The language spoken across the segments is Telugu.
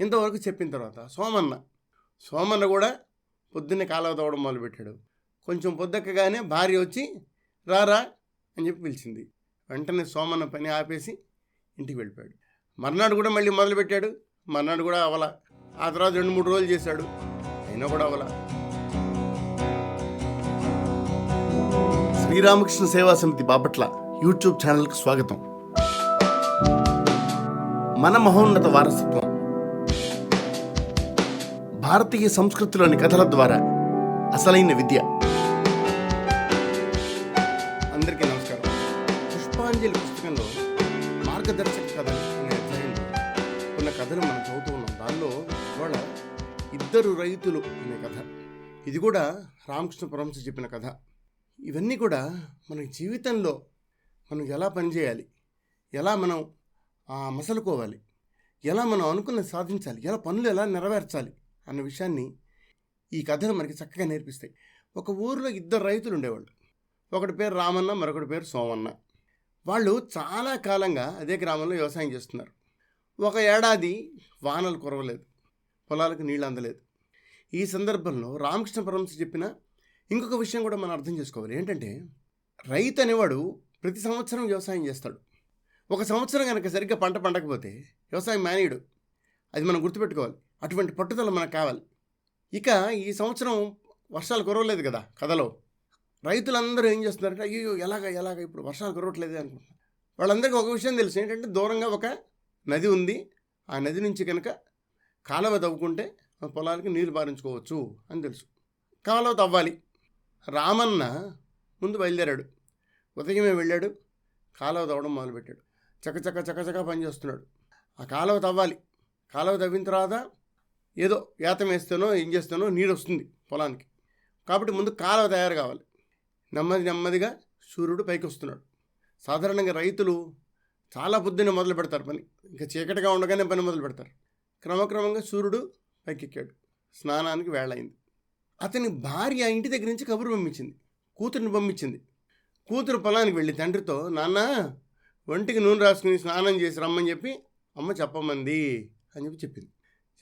ఇంతవరకు చెప్పిన తర్వాత సోమన్న. సోమన్న కూడా పొద్దున్నే కాలువ తవ్వడం మొదలుపెట్టాడు. కొంచెం పొద్దెక్కగానే భార్య వచ్చి రారా అని చెప్పి పిలిచింది. వెంటనే సోమన్న పని ఆపేసి ఇంటికి వెళ్ళిపోయాడు. మర్నాడు కూడా మళ్ళీ మొదలుపెట్టాడు. మర్నాడు కూడా అవల. ఆ తర్వాత రెండు మూడు రోజులు చేశాడు. అయినా కూడా అవల. శ్రీరామకృష్ణ సేవా సమితి బాపట్ల యూట్యూబ్ ఛానల్కి స్వాగతం. మన మహోన్నత వారసత్వం భారతీయ సంస్కృతిలోని కథల ద్వారా అసలైన విద్య. అందరికీ నమస్కారం. పుష్పాంజలి పుస్తకంలో మార్గదర్శక కథలు అనే అధ్యాయంలో ఉన్న కథలు మనం చదువుతూ ఉన్నాం. దానిలో ఇవాళ ఇద్దరు రైతులు అనే కథ. ఇది కూడా రామకృష్ణ పరమశ చెప్పిన కథ. ఇవన్నీ కూడా మన జీవితంలో మనం ఎలా పనిచేయాలి? ఎలా మనం మసలుకోవాలి? ఎలా మనం అనుకున్నది సాధించాలి? ఎలా పనులు ఎలా నెరవేర్చాలి? అన్న విషయాన్ని ఈ కథలు మనకి చక్కగా నేర్పిస్తాయి. ఒక ఊరిలో ఇద్దరు రైతులు ఉండేవాళ్ళు. ఒకటి పేరు రామన్న మరొకటి పేరు సోమన్న. వాళ్ళు చాలా కాలంగా అదే గ్రామంలో వ్యవసాయం చేస్తున్నారు. ఒక ఏడాది వానలు కురవలేదు. పొలాలకు నీళ్ళు అందలేదు. ఈ సందర్భంలో రామకృష్ణ పరమశ చెప్పిన ఇంకొక విషయం కూడా మనం అర్థం చేసుకోవాలి. ఏంటంటే రైతు అనేవాడు ప్రతి సంవత్సరం వ్యవసాయం చేస్తాడు. ఒక సంవత్సరం కనుక సరిగ్గా పంట పండకపోతే వ్యవసాయం మానేయడు. అది మనం గుర్తుపెట్టుకోవాలి. అటువంటి పట్టుదల మనకు కావాలి. ఇక ఈ సంవత్సరం వర్షాలు కురవలేదు కదా కథలో. రైతులందరూ ఏం చేస్తున్నారంటే అయ్యో ఎలాగ ఎలాగ ఇప్పుడు వర్షాలు కురవట్లేదు అనుకుంటున్నారు. వాళ్ళందరికీ ఒక విషయం తెలుసు. ఏంటంటే దూరంగా ఒక నది ఉంది. ఆ నది నుంచి కనుక కాలువ తవ్వుకుంటే పొలాలకి నీరు పారించుకోవచ్చు అని తెలుసు. కాలువ తవ్వాలి. రామన్న ముందు బయలుదేరాడు. ఉదయమే వెళ్ళాడు. కాలువ తవ్వడం మొదలుపెట్టాడు. చకచక చకచక పని చేస్తున్నాడు. ఆ కాలువ తవ్వాలి. కాలువ తవ్విన తర్వాత ఏదో ఏతం వేస్తానో ఏం చేస్తానో నీరు వస్తుంది పొలానికి. కాబట్టి ముందు కాలువ తయారు కావాలి. నెమ్మది నెమ్మదిగా సూర్యుడు పైకి వస్తున్నాడు సాధారణంగా రైతులు చాలా పొద్దున్న మొదలు పెడతారు పని. ఇంకా చీకటిగా ఉండగానే పని మొదలు పెడతారు. క్రమక్రమంగా సూర్యుడు పైకెక్కాడు. స్నానానికి వేళయింది అతని భార్య ఇంటి దగ్గర నుంచి కబురు పంపించింది. కూతురిని పంపించింది. కూతురు పొలానికి వెళ్ళి తండ్రితో నాన్న ఒంటికి నూనె రాసుకుని స్నానం చేసి రమ్మని చెప్పి అమ్మ చెప్పమంది అని చెప్పి చెప్పింది.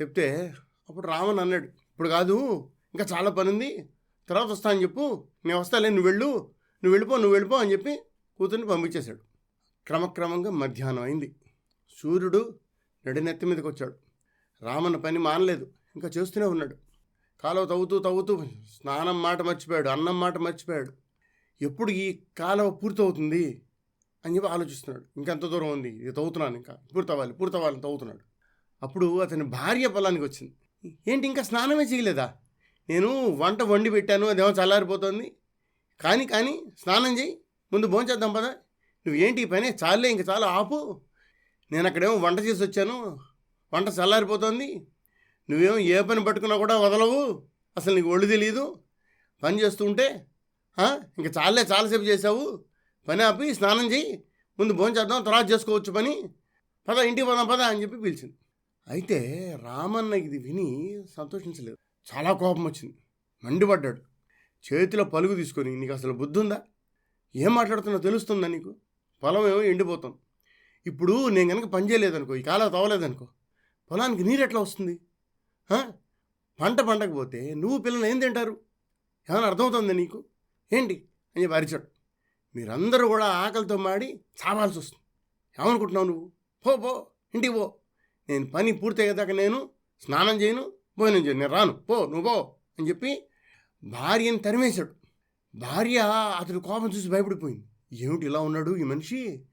చెప్తే అప్పుడు రామన్ అన్నాడు ఇప్పుడు కాదు ఇంకా చాలా పని ఉంది తర్వాత వస్తా అని చెప్పు. నేను వస్తాలే నువ్వు వెళ్ళు. నువ్వు వెళ్ళిపో నువ్వు వెళ్ళిపో అని చెప్పి కూతుర్ని పంపించేశాడు. క్రమక్రమంగా మధ్యాహ్నం అయింది. సూర్యుడు నడినెత్తి మీదకి వచ్చాడు రామన్న పని మానలేదు ఇంకా చేస్తూనే ఉన్నాడు. కాలువ తవ్వుతూ తవ్వుతూ స్నానం మాట మర్చిపోయాడు అన్నం మాట మర్చిపోయాడు. ఎప్పుడు ఈ కాలువ పూర్తవుతుంది? అని చెప్పి ఆలోచిస్తున్నాడు. ఇంకెంత దూరం ఉంది? ఇది తవ్వుతున్నాను ఇంకా. పూర్తవ్వాలి పూర్తవ్వాలని తవ్వుతున్నాడు. అప్పుడు అతని భార్య పొలానికి వచ్చింది ఏంటి ఇంకా స్నానమే చేయలేదా? నేను వంట వండి పెట్టాను అదేమో చల్లారిపోతుంది. కానీ కానీ స్నానం చేయి ముందు భోంచేద్దాం పదా. నువ్వేంటి ఈ పని? చాలే ఇంక చాలా ఆపు. నేను అక్కడేమో వంట చేసి వచ్చాను వంట చల్లారిపోతుంది. నువ్వేమో ఏ పని పట్టుకున్నా కూడా వదలవు అసలు నీకు ఒళ్ళు తెలియదు పని చేస్తుంటే ఆ, ఇంక చాలే చాలాసేపు చేసావు. పని ఆపి స్నానం చేయి ముందు భోంచేద్దాం తర్వాత చేసుకోవచ్చు పని. పద ఇంటికి పోదాం పద అని చెప్పి పిలిచింది. అయితే రామన్న ఇది విని సంతోషించలేదు. చాలా కోపం వచ్చింది. మండిపడ్డాడు. చేతిలో పలుగు తీసుకొని నీకు అసలు బుద్ధి ఉందా ఏం మాట్లాడుతున్నా తెలుస్తుందా నీకు? పొలం ఏమో ఎండిపోతాం. ఇప్పుడు నేను కనుక పని చేయలేదనుకో ఈ కాలం తవ్వలేదనుకో పొలానికి నీరు ఎట్లా వస్తుంది? పంట పండకపోతే నువ్వు పిల్లలు ఏం తింటారు? ఏమైనా అర్థమవుతుందా నీకు? ఏంటి? అని చెప్పి అరిచాడు. మీరందరూ కూడా ఆకలితో మాడి చావాల్సి వస్తుంది. ఏమనుకుంటున్నావు నువ్వు? పో పో ఇంటికి పో. నేను పని పూర్తయ్యేదాకా నేను స్నానం చేయను భోజనం చేయను. నేను రాను. పో నువ్వు పో అని చెప్పి భార్యని తరిమేశాడు. భార్య అతడు కోపం చూసి భయపడిపోయింది. ఏమిటి ఇలా ఉన్నాడు ఈ మనిషి?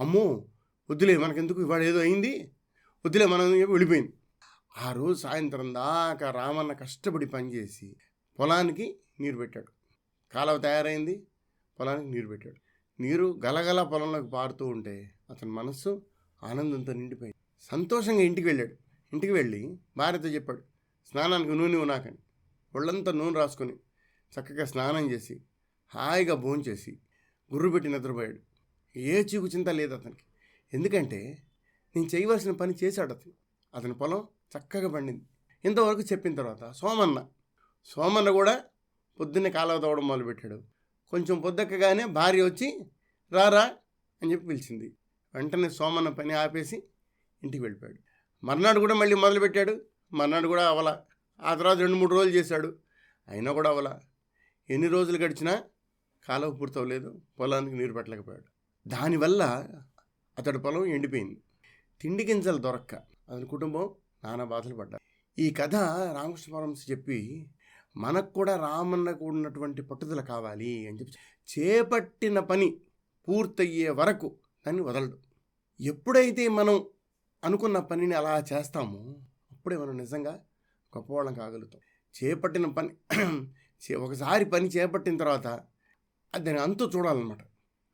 అమ్మో వద్దులే మనకెందుకు? ఇవాళ ఏదో అయింది. వద్దులే మనం వెళ్ళిపోయింది. ఆ రోజు సాయంత్రం దాకా రామన్న కష్టపడి పనిచేసి పొలానికి నీరు పెట్టాడు. కాలువ తయారైంది. పొలానికి నీరు పెట్టాడు. నీరు గలగల పొలంలోకి పారుతూ ఉంటే అతని మనస్సు ఆనందంతో నిండిపోయింది. సంతోషంగా ఇంటికి వెళ్ళాడు. ఇంటికి వెళ్ళి భార్యతో చెప్పాడు స్నానానికి నూనె నాకని. ఒళ్ళంతా నూనె రాసుకొని చక్కగా స్నానం చేసి హాయిగా భోంచేసి గుర్రు పెట్టి నిద్రపోయాడు. ఏ చీకు చింత లేదు అతనికి. ఎందుకంటే నేను చేయవలసిన పని చేశాడు అతను. అతని పొలం చక్కగా పండింది. ఇంతవరకు చెప్పిన తర్వాత సోమన్న సోమన్న కూడా పొద్దున్నే కాలువ తవ్వడం మొదలుపెట్టాడు. కొంచెం పొద్దెక్కగానే భార్య వచ్చి రారా అని చెప్పి పిలిచింది. వెంటనే సోమన్న పని ఆపేసి ఇంటికి వెళ్ళిపోయాడు. మర్నాడు కూడా మళ్ళీ మొదలుపెట్టాడు. మర్నాడు కూడా అవల. ఆ తర్వాత రెండు మూడు రోజులు చేశాడు. అయినా కూడా అవల. ఎన్ని రోజులు గడిచినా కాలువ పూర్తవలేదు. పొలానికి నీరు పెట్టలేకపోయాడు. దానివల్ల అతడి పొలం ఎండిపోయింది. తిండి గింజలు దొరక్క. అతని కుటుంబం నానా బాధలు పడ్డారు. ఈ కథ రామకృష్ణ పరమహంస చెప్పి మనకు కూడా రామన్నకు ఉన్నటువంటి పట్టుదల కావాలి అని చెప్పి చేపట్టిన పని పూర్తయ్యే వరకు దాన్ని వదలడు ఎప్పుడైతే మనం అనుకున్న పనిని అలా చేస్తాము అప్పుడే మనం నిజంగా గొప్పవాళ్ళం కాగలుగుతాం. చేపట్టిన పని చే- ఒకసారి పని చేపట్టిన తర్వాత దాని అంతు చూడాలన్నమాట.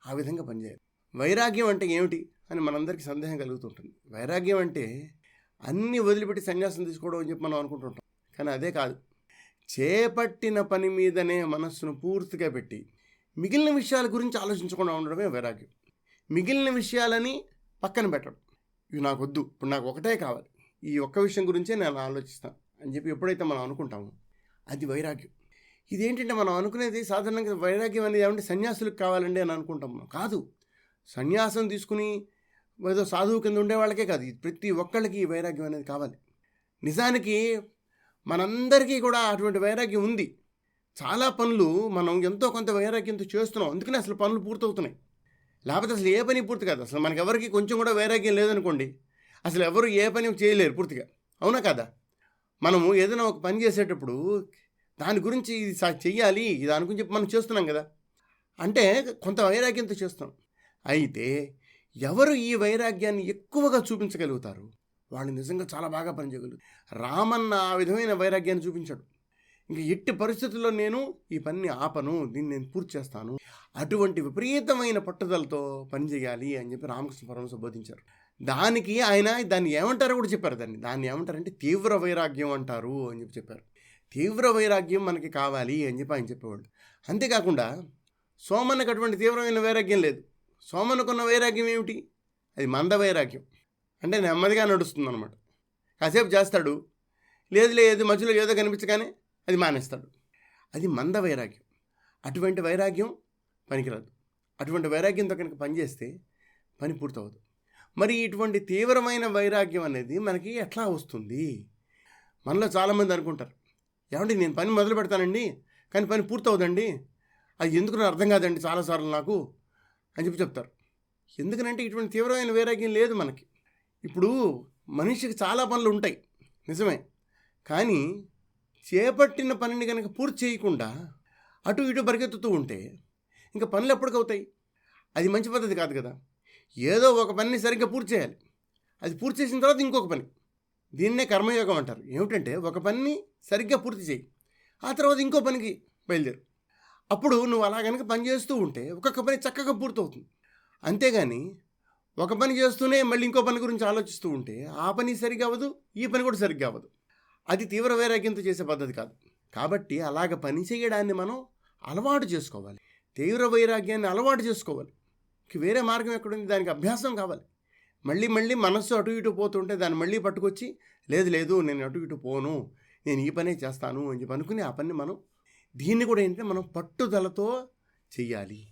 ఆ విధంగా పనిచేయాలి. వైరాగ్యం అంటే ఏమిటి అని మనందరికీ సందేహం కలుగుతుంటుంది. వైరాగ్యం అంటే అన్నీ వదిలిపెట్టి సన్యాసం తీసుకోవడం అని చెప్పి మనం అనుకుంటుంటాం. కానీ అదే కాదు. చేపట్టిన పని మీదనే మనస్సును పూర్తిగా పెట్టి మిగిలిన విషయాల గురించి ఆలోచించకుండా ఉండడమే వైరాగ్యం. మిగిలిన విషయాలని పక్కన పెట్టడం. ఇవి నాకు వద్దు ఇప్పుడు నాకు ఒకటే కావాలి. ఈ ఒక్క విషయం గురించే నేను ఆలోచిస్తాను అని చెప్పి ఎప్పుడైతే మనం అనుకుంటామో అది వైరాగ్యం. ఇదేంటంటే మనం అనుకునేది సాధారణంగా వైరాగ్యం అనేది ఏమంటే సన్యాసులకు కావాలండి అని అనుకుంటాం మనం. కాదు. సన్యాసం తీసుకుని ఏదో సాధువు కింద ఉండే వాళ్ళకే కాదు. ప్రతి ఒక్కళ్ళకి ఈ వైరాగ్యం అనేది కావాలి. నిజానికి మనందరికీ కూడా అటువంటి వైరాగ్యం ఉంది. చాలా పనులు మనం ఎంతో కొంత వైరాగ్యంతో చేస్తున్నాం. అందుకనే అసలు పనులు పూర్తవుతున్నాయి. లేకపోతే అసలు ఏ పని పూర్తి కాదు. అసలు మనకి ఎవరికి కొంచెం కూడా వైరాగ్యం లేదనుకోండి అసలు ఎవరు ఏ పని చేయలేరు పూర్తిగా. అవునా కదా? మనము ఏదైనా ఒక పని చేసేటప్పుడు దాని గురించి ఇది సా- చెయ్యాలి దాని గురించి చెప్పి మనం చేస్తున్నాం కదా. అంటే కొంత వైరాగ్యంతో చేస్తాం. అయితే ఎవరు ఈ వైరాగ్యాన్ని ఎక్కువగా చూపించగలుగుతారు? వాళ్ళు నిజంగా చాలా బాగా పనిచేయగలుగుతారు రామన్న ఆ విధమైన వైరాగ్యాన్ని చూపించాడు. ఇంక ఎట్టి పరిస్థితుల్లో నేను ఈ పనిని ఆపను దీన్ని నేను పూర్తి చేస్తాను. అటువంటి విపరీతమైన పట్టుదలతో పనిచేయాలి అని చెప్పి రామకృష్ణ పరమహంస బోధించారు. దానికి ఆయన దాన్ని ఏమంటారో కూడా చెప్పారు దాన్ని. దాన్ని ఏమంటారంటే తీవ్ర వైరాగ్యం అంటారు అని చెప్పి చెప్పారు. తీవ్ర వైరాగ్యం మనకి కావాలి అని చెప్పి ఆయన చెప్పేవాళ్ళు. అంతేకాకుండా సోమన్నకు అటువంటి తీవ్రమైన వైరాగ్యం లేదు. సోమన్నకున్న వైరాగ్యం ఏమిటి? అది మంద వైరాగ్యం. అంటే నెమ్మదిగా నడుస్తుంది అనమాట కాసేపు చేస్తాడు. లేదు లేదు మధ్యలో ఏదో కనిపించగానే అది మానేస్తాడు. అది మంద వైరాగ్యం. అటువంటి వైరాగ్యం పనికిరాదు. అటువంటి వైరాగ్యంతో కనుక పనిచేస్తే పని పూర్తవదు మరి ఇటువంటి తీవ్రమైన వైరాగ్యం అనేది మనకి ఎట్లా వస్తుంది? మనలో చాలామంది అనుకుంటారు. ఏమండి నేను పని మొదలు పెడతానండి కానీ పని పూర్తవుదండి అది ఎందుకు నాకు అర్థం కాదండి చాలాసార్లు నాకు అని చెప్పి చెప్తారు. ఎందుకనంటే ఇటువంటి తీవ్రమైన వైరాగ్యం లేదు మనకి. ఇప్పుడు మనిషికి చాలా పనులు ఉంటాయి. నిజమే. కానీ చేపట్టిన పనిని కనుక పూర్తి చేయకుండా అటు ఇటు పరిగెత్తుతూ ఉంటే ఇంకా పనులు ఎప్పటికవుతాయి అది మంచి పద్ధతి కాదు కదా. ఏదో ఒక పనిని సరిగ్గా పూర్తి చేయాలి. అది పూర్తి చేసిన తర్వాత ఇంకొక పని. దీన్నే కర్మయోగం అంటారు. ఏమిటంటే ఒక పనిని సరిగ్గా పూర్తి చేయి. ఆ తర్వాత ఇంకో పనికి బయలుదేరు. అప్పుడు నువ్వు అలా కనుక పని చేస్తూ ఉంటే ఒక్కొక్క పని చక్కగా పూర్తవుతుంది. అంతేగాని ఒక పని చేస్తూనే మళ్ళీ ఇంకో పని గురించి ఆలోచిస్తూ ఉంటే ఆ పని సరిగ్గా అవ్వదు ఈ పని కూడా సరిగ్గా అవ్వదు. అది తీవ్ర వైరాగ్యంతో చేసే పద్ధతి కాదు. కాబట్టి అలాగ పని చేయడాన్ని మనం అలవాటు చేసుకోవాలి. తీవ్ర వైరాగ్యాన్ని అలవాటు చేసుకోవాలి. వేరే మార్గం ఎక్కడుంది? దానికి అభ్యాసం కావాలి. మళ్ళీ మళ్ళీ మనస్సు అటు ఇటు పోతుంటే దాన్ని మళ్ళీ పట్టుకొచ్చి లేదు లేదు నేను అటు ఇటు పోను నేను ఈ పనే చేస్తాను అని చెప్పి అనుకుని ఆ పని మనం దీన్ని కూడా ఏంటంటే మనం పట్టుదలతో చెయ్యాలి.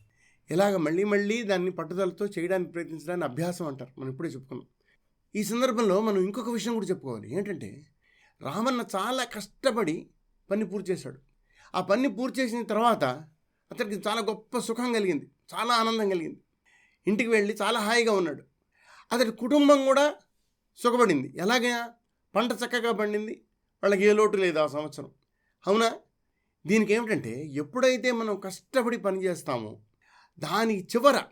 ఇలాగ మళ్ళీ మళ్ళీ దాన్ని పట్టుదలతో చేయడానికి ప్రయత్నించడాన్ని అభ్యాసం అంటారు. మనం ఇప్పుడే చెప్పుకున్నాం. ఈ సందర్భంలో మనం ఇంకొక విషయం కూడా చెప్పుకోవాలి. ఏంటంటే రామన్న చాలా కష్టపడి పని పూర్తి చేశాడు ఆ పని పూర్తి చేసిన తర్వాత అతనికి చాలా గొప్ప సుఖం కలిగింది. చాలా ఆనందం కలిగింది. ఇంటికి వెళ్ళి చాలా హాయిగా ఉన్నాడు. అతడి కుటుంబం కూడా సుఖపడింది. ఎలాగా? పంట చక్కగా పండింది. వాళ్ళకి ఏ లోటు లేదు ఆ సంవత్సరం. అవునా? దీనికి ఏమిటంటే ఎప్పుడైతే మనం కష్టపడి పని చేస్తామో దాని చివర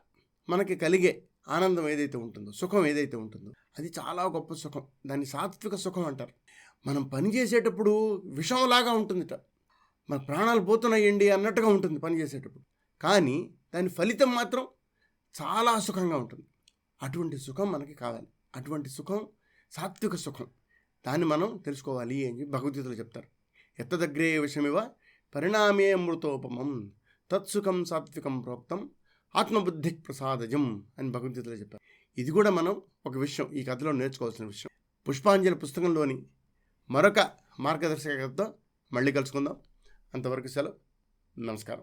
మనకి కలిగే ఆనందం ఏదైతే ఉంటుందో సుఖం ఏదైతే ఉంటుందో అది చాలా గొప్ప సుఖం. దాన్ని సాత్విక సుఖం అంటారు. మనం పని చేసేటప్పుడు విషంలాగా ఉంటుందిట. మన ప్రాణాలు పోతున్నాయండి అన్నట్టుగా ఉంటుంది పని చేసేటప్పుడు. కానీ దాని ఫలితం మాత్రం చాలా సుఖంగా ఉంటుంది. అటువంటి సుఖం మనకి కావాలి. అటువంటి సుఖం సాత్విక సుఖం. దాన్ని మనం తెలుసుకోవాలి అని భగవద్గీతలు భగవద్గీతలో చెప్తారు. ఎత్తదగ్రే విషమివ పరిణామే అమృతోపమం తత్సుఖం సాత్వికం ప్రోక్తం ఆత్మబుద్ధి ప్రసాదజం అని భగవద్గీతలో చెప్పారు ఇది కూడా మనం ఒక విషయం ఈ కథలో నేర్చుకోవాల్సిన విషయం. పుష్పాంజలి పుస్తకంలోని మరొక మార్గదర్శకత్వం మళ్ళీ కలుసుకుందాం. అంతవరకు సెలవు. నమస్కారం.